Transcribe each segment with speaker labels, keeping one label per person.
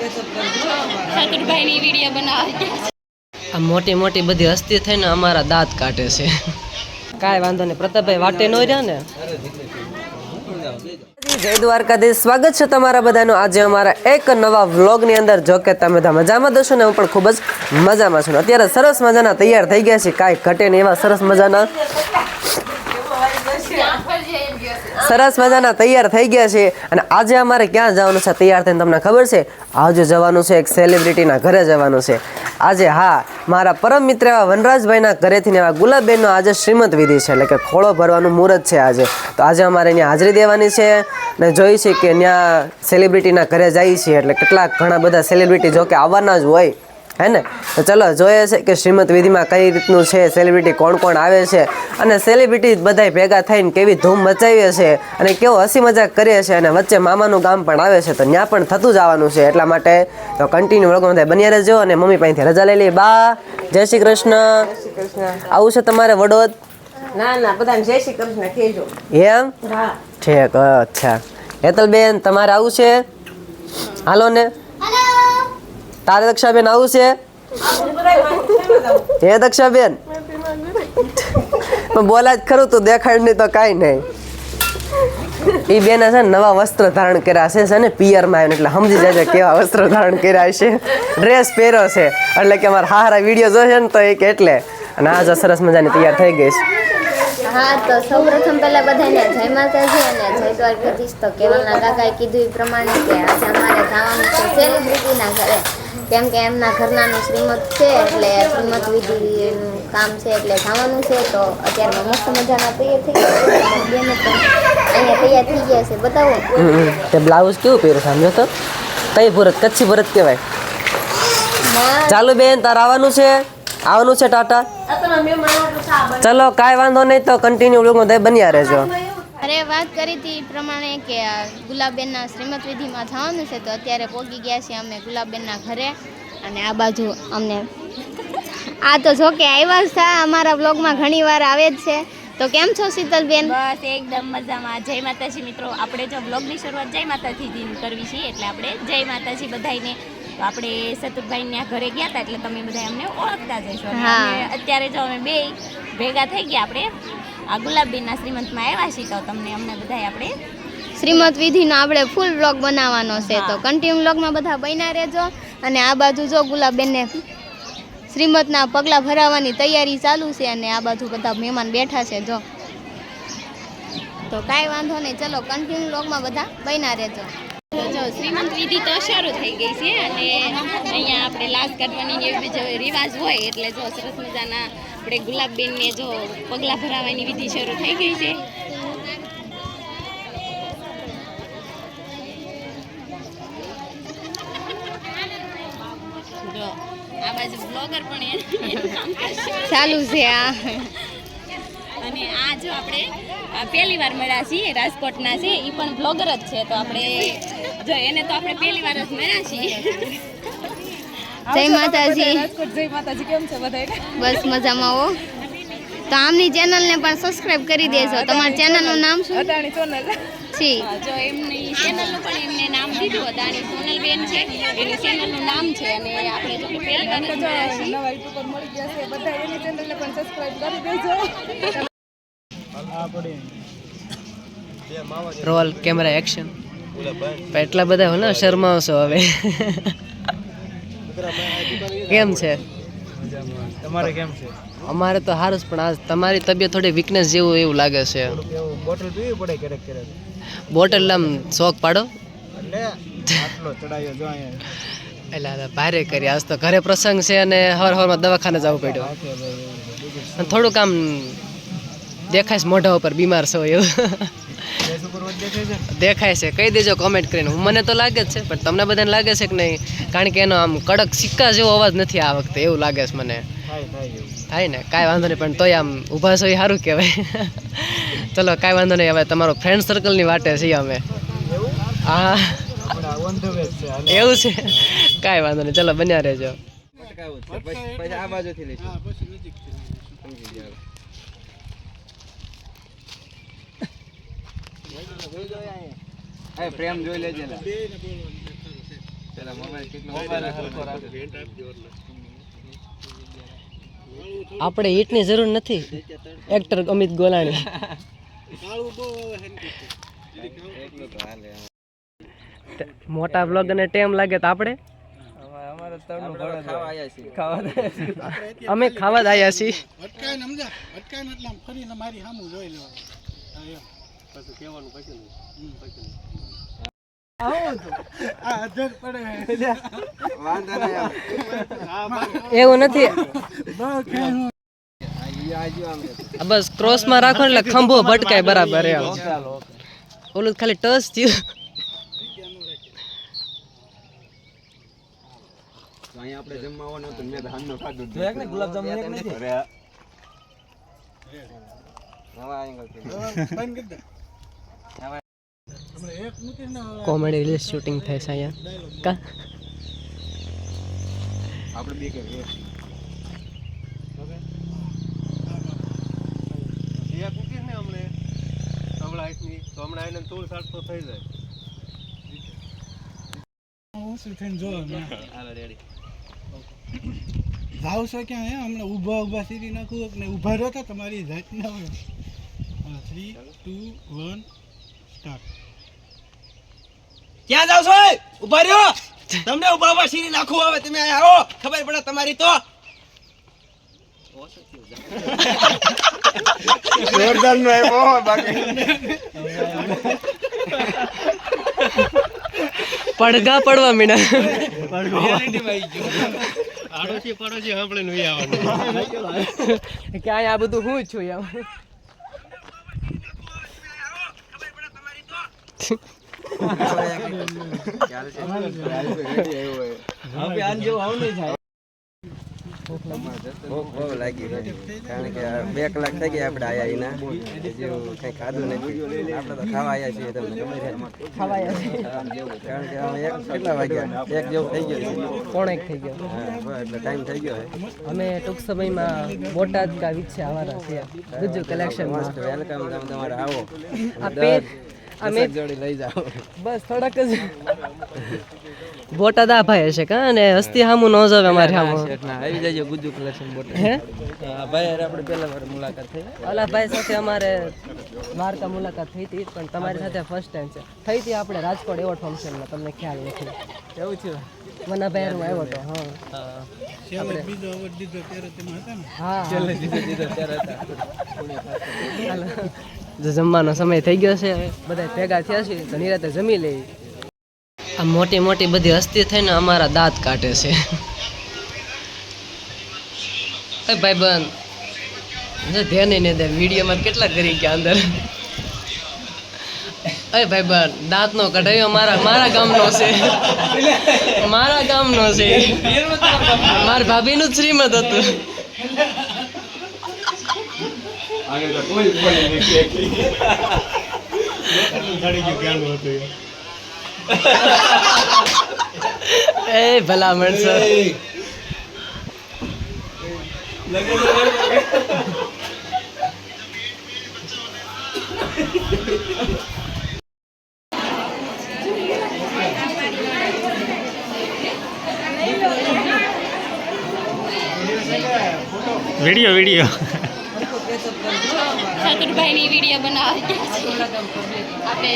Speaker 1: ચતુરભાઈની video બનાવે
Speaker 2: આ મોટી મોટી બધી હસ્તી થઈને અમારા દાંત કાઢે છે. કાંઈ વાંધો નહીં. પ્રતાપભાઈ વાટે ન રહ્યા ને? જય દ્વારકાધીશ. સ્વાગત છે તમારા બધાનું. આજે અમારા એક નવા વ્લોગની અંદર જો કે તમે બધા મજામાં દશો ને હું પણ ખૂબ જ મજામાં છું. અત્યારે સરસ મજાના તૈયાર થઈ ગયા છે કાંઈ ઘટે નહીં એવા સરસ મજાના સરસ મજાના તૈયાર થઈ ગયા છે. અને આજે અમારે ક્યાં જવાનું છે તૈયાર થઈને તમને ખબર છે? આજે જવાનું છે એક સેલિબ્રિટીના ઘરે જવાનું છે. આજે હા, મારા પરમ મિત્ર એવા વનરાજભાઈના ઘરેથી એવા ગુલાબબેનનો આજે શ્રીમંત વિધિ છે. એટલે કે ખોળો ભરવાનું મુહૂર્ત છે આજે. તો આજે અમારે ત્યાં હાજરી દેવાની છે ને જોઈ છે કે ત્યાં સેલિબ્રિટીના ઘરે જઈએ છીએ એટલે કેટલાક ઘણા બધા સેલિબ્રિટી જો કે આવવાના જ હોય. હે ને? તો ચલો જોઈએ છે કે શ્રીમંત વિધિમાં કઈ રીતનું છે સેલિબ્રિટી કોણ કોણ આવે છે અને સેલિબ્રિટી બધાય ભેગા થઈને કેવી ધૂમ મચાવીએ છે અને કેવો હસી મજાક કરીએ છે અને વચ્ચે મામાનું ગામ પણ આવે છે તો ત્યાં પણ થતું જ આવવાનું છે. એટલા માટે તો કન્ટિન્યુ વ્લોગમાં થાય બન્યા રહેજો અને મમ્મી પાસેથી રજા લઈ લઈએ બા જય શ્રી કૃષ્ણ. આવું છે તમારે વડોદ?
Speaker 3: ના ના બધાને જય શ્રી કૃષ્ણ કહેજો.
Speaker 2: એમ? ઠીક અચ્છા. હેતલબેન તમારે આવું છે? હાલો ને. તારે દક્ષાબેન આવું છે? હે દક્ષાબેન? પણ બોલા જ ખરું, તું દેખાડ નહીં તો કાંઈ નહીં. એ બેને છે ને નવા વસ્ત્ર ધારણ કર્યા છે ને, પિયરમાં આવીને, એટલે સમજી જાય કેવા વસ્ત્ર ધારણ કર્યા છે. ડ્રેસ પહેર્યો છે, એટલે કે અમારા હારા વીડિયો જોશે ને તો એક એટલે. અને આ જો સરસ મજાની તૈયાર થઈ ગઈ છે.
Speaker 1: હા, તો સૌપ્રથમ પહેલા બધાને જય માતાજી અને જય દ્વારકાધીશ. તો કેવલના કાકાએ કીધું એ પ્રમાણે કે અમારે ખાવાનું છે સેલિબ્રિટીના ઘરે. કેમ કે એમના ઘરનાનું શ્રીમત છે એટલે શ્રીમત વિધિનું કામ છે એટલે જવાનું છે તો અત્યારમાં મસ્ત મજાના તૈયાર થઈ ગયા છે બેનો પણ અહીંયા તૈયાર થઈ ગયા છે બતાવો.
Speaker 2: હમ, તે બ્લાઉઝ કેવું પહેર્યું સમજો તો? કઈ ભરત કચ્છી ભરત કહેવાય.
Speaker 1: ચાલો
Speaker 2: ચાલુ બેન તાર આવવાનું છે? આવવાનું છે ટાટા? ચલો કાંઈ વાંધો નહીં તો કન્ટિન્યુ લોકો બન્યા રહેજો.
Speaker 1: અરે વાત કરી હતી એ પ્રમાણે કે ગુલાબબેનના શ્રીમત વિધિમાં જવાનું છે, તો અત્યારે પહોંચી ગયા છીએ અમે ગુલાબબેનના ઘરે. અને આ બાજુ અમને આ તો જો કે આવ્યા હતા અમારા બ્લોગમાં ઘણી વાર આવે જ છે. તો કેમ છો શીતલબેન?
Speaker 4: બસ એકદમ મજામાં. જય માતાજી મિત્રો. આપણે જો બ્લોગની શરૂઆત જય માતાજીથી કરવી છે, એટલે આપણે જય માતાજી બધાયને તો આપણે સતુરભાઈ ત્યાં ઘરે ગયા હતા એટલે તમે બધા અમને ઓળખતા જશો અત્યારે જો અમે બે ભેગા થઈ ગયા આપણે આ ગુલાબબેનના શ્રીમંતમાં આવ્યા છીએ તો તમને અમને બધાય આપણે
Speaker 1: શ્રીમત વિધિનો આપણે ફૂલ બ્લોગ બનાવવાનો છે તો. કન્ટિન્યુ બ્લોગમાં બધા બન્યા રહેજો. અને આ બાજુ જો ગુલાબબેનને શ્રીમતના પગલાં ભરાવાની તૈયારી ચાલુ છે અને આ બાજુ બધા મહેમાન બેઠા છે જો. તો કાંઈ વાંધો નહીં ચલો કન્ટિન્યુ બ્લોગમાં બધા બન્યા રહેજો.
Speaker 4: જો શ્રીમંત વિધિ તો શરૂ થઈ ગઈ છે અને અહીંયા આપણે લાશ કાઢવાની એવી જે રિવાજ હોય એટલે જો સરસ મજાના આપણે ગુલાબબેનને જો પગલાં ભરાવાની વિધિ શરૂ થઈ ગઈ છે. જો આ બાજુ બ્લોગર પણ
Speaker 1: ચાલુ છે આ.
Speaker 4: અને આ જો આપણે પહેલી વાર મળ્યા છીએ રાજકોટના છે એ પણ બ્લોગર જ છે તો આપણે જો એને તો આપણે પહેલી વાર જ મળ્યા છીએ.
Speaker 1: જય માતાજી. બસ મજામાં હો. તો આમની ચેનલને પણ સબસ્ક્રાઇબ કરી દેજો. તમારી ચેનલનું નામ શું? છે
Speaker 4: જો. એમની ચેનલનું પણ એમને નામ દીધું. અદાણી સોનલ બેન છે. એની ચેનલનું નામ છે અને આપણે જો કે પહેલી વાર જ મળ્યા છીએ.
Speaker 2: રોલ કેમેરા એક્શન એટલા બધા હોય ને હવે. કેમ છે?
Speaker 5: તમારે કેમ છે?
Speaker 2: અમારે તો સારું પણ આજ તમારી તબિયત થોડી વીકનેસ જેવું એવું લાગે છે.
Speaker 5: બોટલ પીવી પડે ક્યારેક ક્યારેક.
Speaker 2: બોટલ આમ શોખ પાડો?
Speaker 5: એટલે આટલો ચડાયો જો અહીંયા.
Speaker 2: એટલે ભારે કરી. આજ તો ઘરે પ્રસંગ છે અને હવાર હવારમાં દવાખાને જવું પડ્યું. થોડુંક આમ દેખાય મોઢા ઉપર બીમાર છો એવું.
Speaker 5: દેખાય છે?
Speaker 2: કહી દેજો કોમેન્ટ કરીને. મને તો લાગે જ છે પણ તમને બધાને લાગે છે કે નહીં? કારણ કે એનો આમ કડક સિક્કા જેવો અવાજ નથી આ વખતે એવું લાગે છે મને.
Speaker 5: થાય
Speaker 2: ને? કાંઈ વાંધો નહીં પણ તોય આમ ઊભા છો એ સારું કહેવાય. ચલો કાંઈ વાંધો નહીં હવે તમારો ફ્રેન્ડ સર્કલની વાટે છીએ અમે. હા. એવું છે? કાંઈ વાંધો નહીં ચલો બન્યા રહેજો.
Speaker 5: પછી આ બાજુથી લઈશું. પ્રેમ જોઈ લેજે.
Speaker 2: આપણે ઈટની જરૂર નથી. એક્ટર અમિત ગોલાણી. મોટા બ્લોગ અને ટેમ લાગે તો આપણે? અમે ખાવા જ આવ્યા છીએ. એવું નથી. બસ ક્રોસમાં રાખો એટલે ખંભો ભટકાય બરાબર એમ. ઓલું ખાલી ટસ થયું.
Speaker 5: બંધ કરી દે આપણે એક મૂકીને
Speaker 2: કોમેડી રીલ્સ શૂટિંગ થાય છે અહીંયા. કા?
Speaker 5: ઓછું થઈને જો જાવ છો ક્યાં હે? હમણાં ઊભા ઊભા સીધી નાખું ને ઊભા રહો તો તમારી જાતના હોય. થ્રી ટુ વન
Speaker 3: ક્યાં જાવ છો? ઊભા રહ્યો? તમને ઊભા ઊભા સીરી નાખું આવે તમે અહીંયા આવો. ખબર પડે તમારી તો.
Speaker 5: જોરદાર નો આવ્યો બાકી.
Speaker 2: પડઘા પડવા મીના. કે આ બધું હું છું યાર.
Speaker 6: બે કલાક થઈ ગયા આપણે આયા એના કઈ ખાધું નથી આપણે તો ખાવા આવ્યા છીએ તમને કારણ કે એક કેટલા વાગ્યા એક જેવું થઈ ગયું
Speaker 2: કોણ એક થઈ ગયો
Speaker 6: એટલે ટાઈમ થઈ ગયો
Speaker 2: અમે ટૂંક સમયમાં બોટાદ કા વિશે આવવાના છીએ બીજું
Speaker 6: કલેક્શન વેલકમ તમે તમારે આવો લઈ જાઓ.
Speaker 2: બસ થોડાક જ. બોટાદ આ ભાઈ હશે કા? અને હસ્તી હામુ ન જાવે અમારે હામું.
Speaker 6: આવી જજો ગુજ્જુ કલેક્શન બોટે
Speaker 2: હે?
Speaker 6: ભાઈ આપણે પહેલા વાર મુલાકાત થઈ.
Speaker 2: ઓલા ભાઈ સાથે અમારે દ્વારકા મુલાકાત થઈ હતી પણ તમારી સાથે ફર્સ્ટ ટાઈમ છે. થઈ હતી આપણે રાજકોટ એવોર્ડ ફંક્શનમાં તમને ખ્યાલ નથી.
Speaker 6: એવું છે?
Speaker 2: મનાભાઈ હું આવ્યો હતો હા.
Speaker 5: છેલ્લે બીજો અવોર્ડ દીધો ત્યારે તમે હતા ને?
Speaker 2: હા
Speaker 6: છેલ્લે દીધો દીધો ત્યારે હતા.
Speaker 2: ચાલો. જો જમવાનો સમય થઈ ગયો છે બધા ભેગા થયા છે, તો નિરાતે જમી લઈ આ મોટી મોટી બધી હસ્તી થઈને અમારા દાંત કાઢે છે. એ ધ્યાન નહીં દે, વિડીયોમાં કેટલા કરી ગયા અંદર. અરે ભાઈ બન દાંત નો કઢાયો મારા મારા ગામનો છે. મારા ગામનો છે. મારા ભાભીનું જ શ્રીમત હતું. એ ભલા માણસો
Speaker 5: વિડીયો વિડીયો
Speaker 4: ચતુરભાઈની વીડિયો બનાવવા આપણે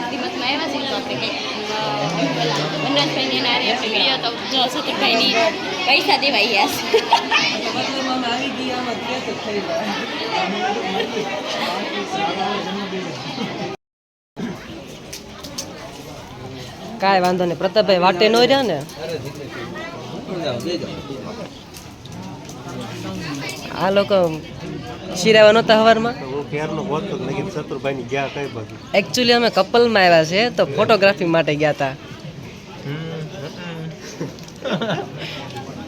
Speaker 4: શ્રીમતમાં આવ્યા છીએ તો આપણે કંઈક પેલા વનરાજભાઈની આપણે વીડિયો તો જો ચતુરભાઈની પૈસા દેવાઈ ગયા છે.
Speaker 2: કાંઈ વાંધો નહીં. પ્રતાપભાઈ વાટે નો રહ્યા ને? આ લોકો શિરાવા નહોતા
Speaker 7: બાજુ?
Speaker 2: એકચ્યુઅલી અમે કપલમાં આવ્યા છે તો ફોટોગ્રાફી માટે ગયા હતા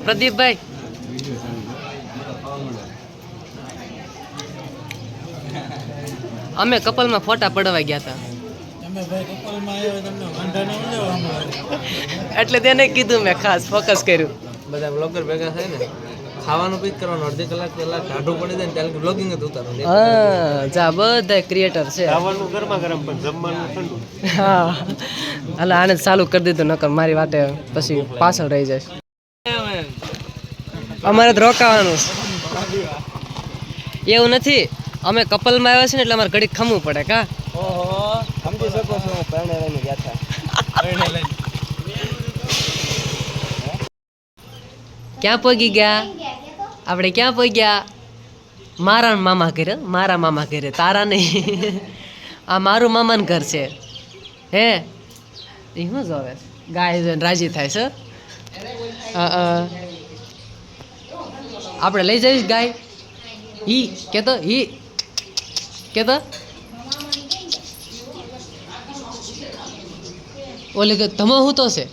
Speaker 2: પ્રદીપભાઈ. અમે કપલમાં ફોટા પડવા ગયા હતા એટલે તેને કીધું મેં ખાસ ફોકસ કર્યું.
Speaker 6: બધા બ્લોગર ભેગા થાય ને?
Speaker 8: ખાવાનું પીક કરવાનું અડધી કલાક કલાક ટાઢું પડી જાય ને ત્યારે બ્લોગિંગ જ ઉતારવાનું.
Speaker 2: હા જા બધા ક્રિએટર છે.
Speaker 7: ખાવાનું ગરમા ગરમ પણ જમવાનું ઠંડુ.
Speaker 2: હા. એટલે આને જ ચાલુ કરી દીધું નકર મારી વાતે પછી પાછળ રહી જાય. અમારે તો રોકાવાનું એવું નથી. અમે કપલમાં આવ્યા છે ને એટલે અમારે ઘડીક ખમવું પડે કા?
Speaker 6: ઓહો સમજી શકો છો પરણેલાની ગાથા
Speaker 2: ક્યાં પગી ગયા? આપણે ક્યાં પહોંચ્યા? મારા મામા ઘરે, મારા મામા ઘરે, તારા નહીં. આ મારું મામાનું ઘર છે. હે? એ શું જોવે? ગાય જોઈને રાજી થાય છે. આપણે લઈ જઈશ ગાય? ઈ કેતો ઈ કેતો? ઓલે કે તમે હું તો છે?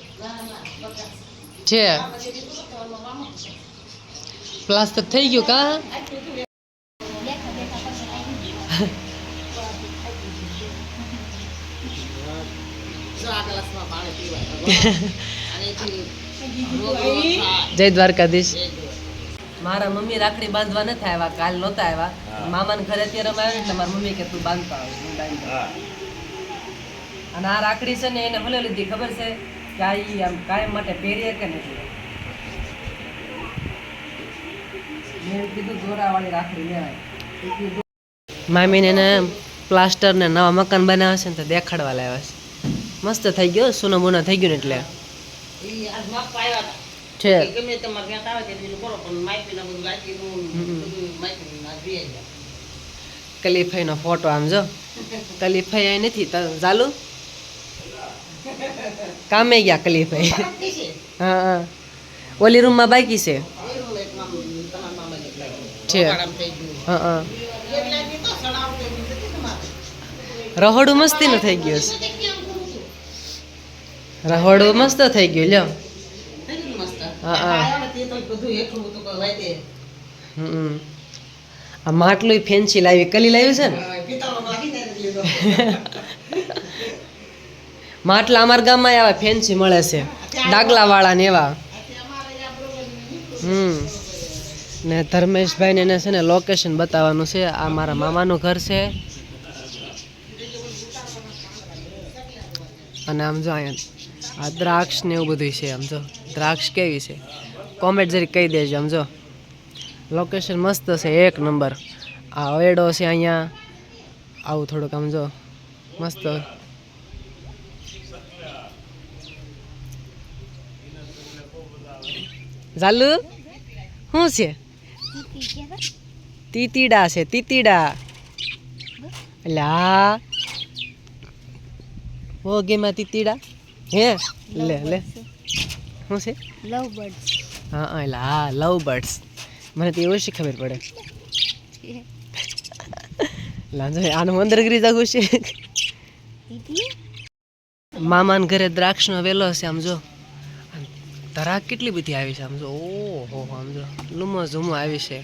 Speaker 2: છે. પ્લાસ્ટર થઈ ગયું કા? જય દ્વારકાધીશ. મારા મમ્મી રાખડી બાંધવા નથી આવ્યા કાલ નહોતા આવ્યા. મામાને ઘરે અત્યારે અમે આવ્યા એટલે મારી મમ્મી કે તું બાંધતા આવ હું બાંધતો આવું. અને આ રાખડી છે ને એને ભલે લીધી ખબર છે કે આ આમ કાયમ માટે પહેરીએ કે નથી? મેં કીધું દોરાવાળી રાખડી લેવાય. મામીને એને પ્લાસ્ટર ને નવા મકાન બનાવે છે ને તો દેખાડવા લાવ્યા છે. મસ્ત થઈ ગયો સોનો બોનો થઈ ગયું ને એટલે. છે. કલીફાઈનો ફોટો આમ જો. કલીફાઈ અહીં નથી તો ચાલુ કામે ગયા કલીફાઈ. હા હા. ઓલી રૂમમાં બાકી છે? છે. હા રહોડું મસ્તીનું થઈ ગયું છે. રહોડું મસ્ત થઈ ગયું લ્યો. આ માટલું ફેન્સી લાવી કલી લાવ્યું છે ને? માટલા અમારા ગામમાં આવા ફેન્સી મળે છે. ડાગલા વાળા ને એવા. હમ. ને ધર્મેશભાઈ ને એને છે ને લોકેશન બતાવવાનું છે. આ મારા મામાનું ઘર છે. અને આમ જો અહીંયા આ દ્રાક્ષ ને એવું બધું છે આમ જો. દ્રાક્ષ કેવી છે? કોમેન્ટ જરી કહી દેજો આમ જો. લોકેશન મસ્ત છે, એક નંબર. આ અવેડો છે અહીંયા. આવું થોડુંક આમ જો મસ્ત. ઝાલુ? શું છે? તીતીડા? છે તીતીડા. આ હો ગેમાં તીતીડા. હે? લે લે. શું છે?
Speaker 1: લવ બર્ડ્સ
Speaker 2: હા હા હા લવ બર્ડ્સ મને તો એવું શી ખબર પડે. લાંજો આનું અંદર ગરી જાગું છે. મામાન ઘરે દ્રાક્ષનો વેલો છે આમ જો. ધરાક કેટલી બધી આવી છે સમજો ઓહો સમજો લૂમો ઝૂમો આવી છે.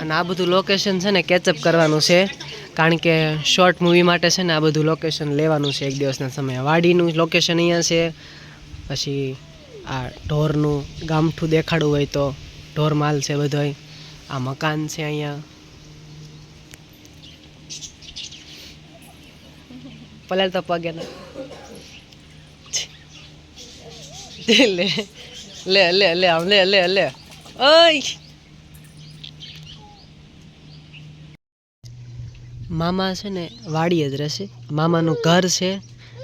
Speaker 2: અને આ બધું લોકેશન છે ને કેચઅપ કરવાનું છે. કારણ કે શોર્ટ મૂવી માટે છે ને, આ બધું લોકેશન લેવાનું છે એક દિવસના સમયે. વાડીનું લોકેશન અહીંયા છે, પછી આ ઢોરનું ગામઠું દેખાડવું હોય તો ઢોર માલ છે બધોય. આ મકાન છે અહીંયા. પલાલ તો પગે ના લે. લે લે લે આમ લે લે લે. મામા છે ને, વાડીએ જ રહેશે. મામાનું ઘર છે.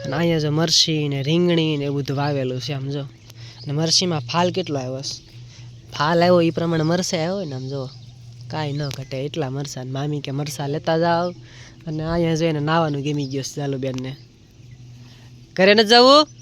Speaker 2: અને અહીંયા જો મરસી ને રીંગણી ને એવું બધું વાવેલું છે, આમ જો. ને મરસીમાં ફાલ કેટલો આવ્યો છે? ફાલ આવ્યો એ પ્રમાણે મરસા આવ્યો ને, આમ જો. કાંઈ ન ઘટે, એટલા મરસા ને મામી કે મરસા લેતા જાઓ. અને અહીંયા જઈને નાવાનું ગમી ગયો છે ચાલુ બેનને ઘરે ન જવું?